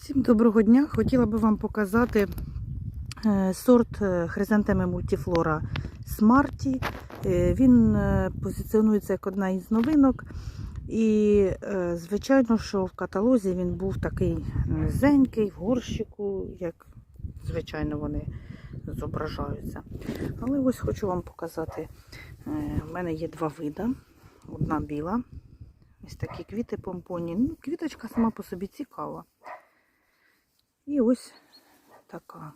Всім доброго дня! Хотіла би вам показати е, сорт е, хризантеми мультифлора Смарті. Е, Він позиціонується як одна із новинок. І, звичайно, що в каталозі він був такий низенький, в горщику, як звичайно вони зображаються. Але ось хочу вам показати. У мене є два вида. Одна біла. Ось такі квіти помпоні. Ну, квіточка сама по собі цікава. І ось така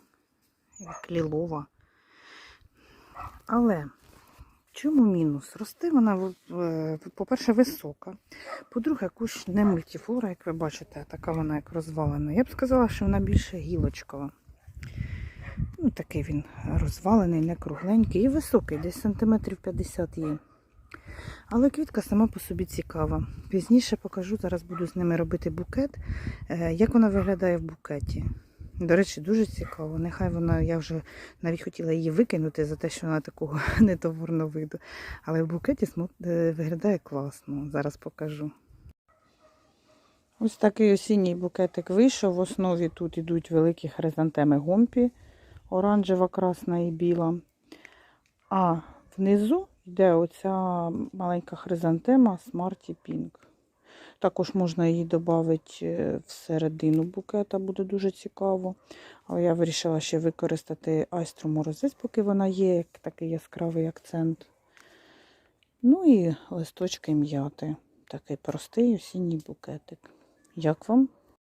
як лілова. Але чому мінус? Росте вона, по-перше, висока. По-друге, кущ не мультифлора, як ви бачите, така вона як розвалена. Я б сказала, що вона більше гілочкова. Ну, такий він розвалений, не кругленький і високий, десь сантиметрів 50 є. Але квітка сама по собі цікава. Пізніше покажу, зараз буду з ними робити букет. Е, Як вона виглядає в букеті? До речі, дуже цікаво. Нехай вона, я вже навіть хотіла її викинути за те, що вона такого нетоварного виду. Але в букеті е, виглядає класно. Зараз покажу. Ось такий осінній букетик вийшов. В основі тут йдуть великі хризантеми гомпі, оранжева, красна і біла. А внизу йде оця маленька хризантема Smarty Pink. Також можна її додати всередину букета, буде дуже цікаво. Але я вирішила ще використати айстру морозець, поки вона є, як такий яскравий акцент. Ну і листочки м'яти. Такий простий осінній букетик. Як вам?